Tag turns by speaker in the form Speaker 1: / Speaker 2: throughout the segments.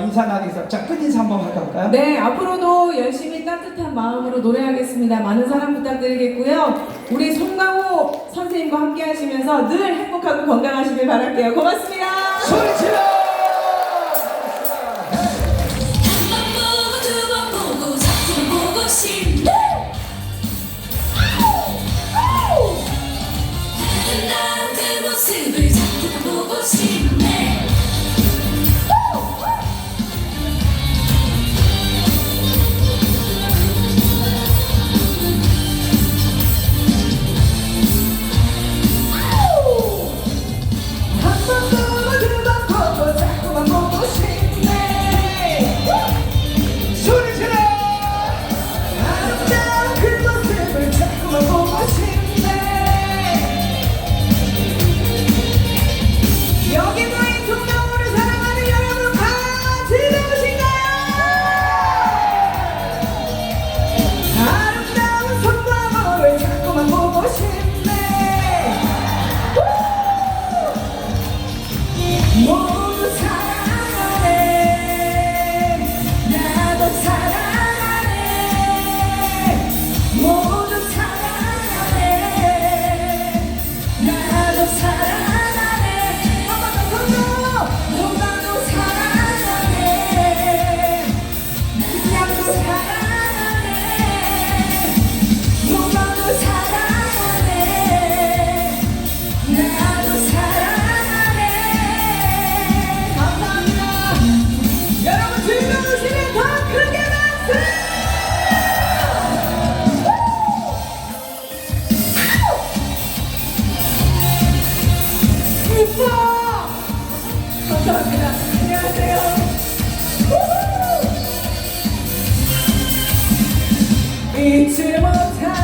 Speaker 1: 인사 나누겠습니다. 자, 끝인사 한번 할까요?
Speaker 2: 네, 앞으로도 열심히 따뜻한 마음으로 노래하겠습니다. 많은 사랑 부탁드리겠고요. 우리 송강호 선생님과 함께 하시면서 늘 행복하고 건강하시길 바랄게요. 고맙습니다.
Speaker 1: 소리 질러!
Speaker 2: 감사합니다. 안녕하세요. 잊지 못한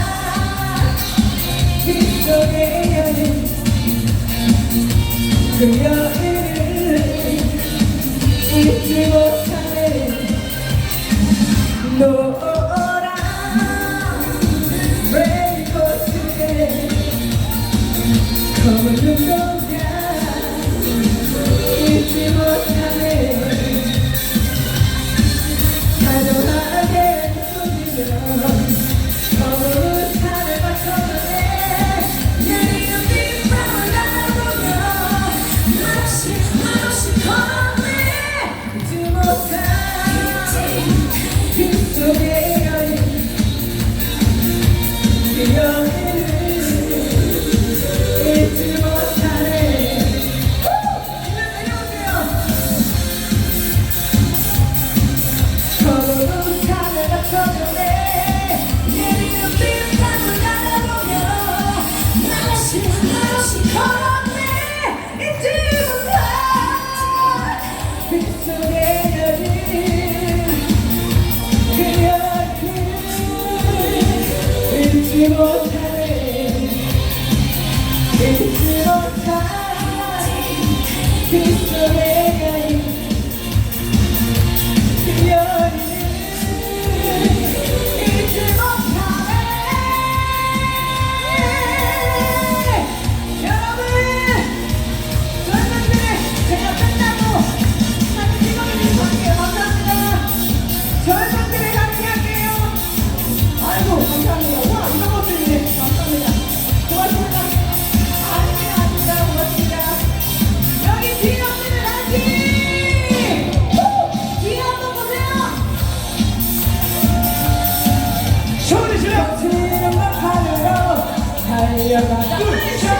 Speaker 2: 빛속의 여인 그녀의 you know 같은 음악 하늘로 달려가.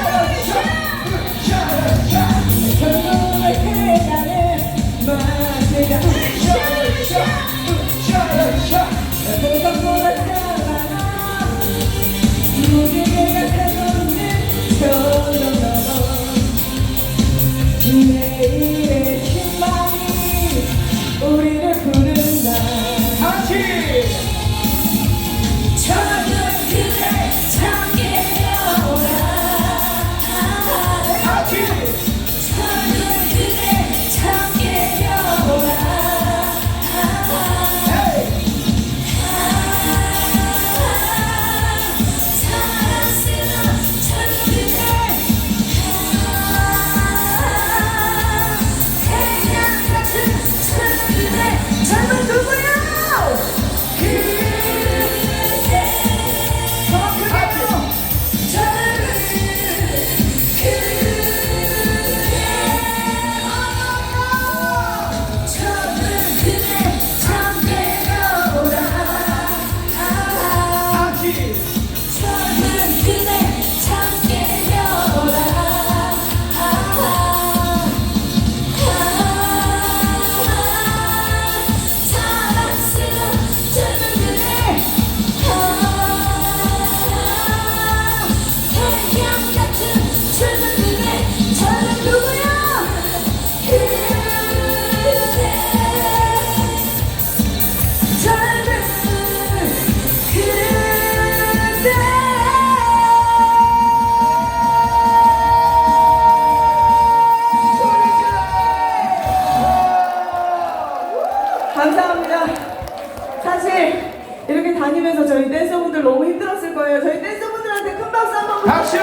Speaker 2: 다니면서 저희 댄서분들 너무 힘들었을 거예요. 저희 댄서분들한테 큰 박수 한번
Speaker 1: 박수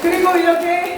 Speaker 2: 그리고 이렇게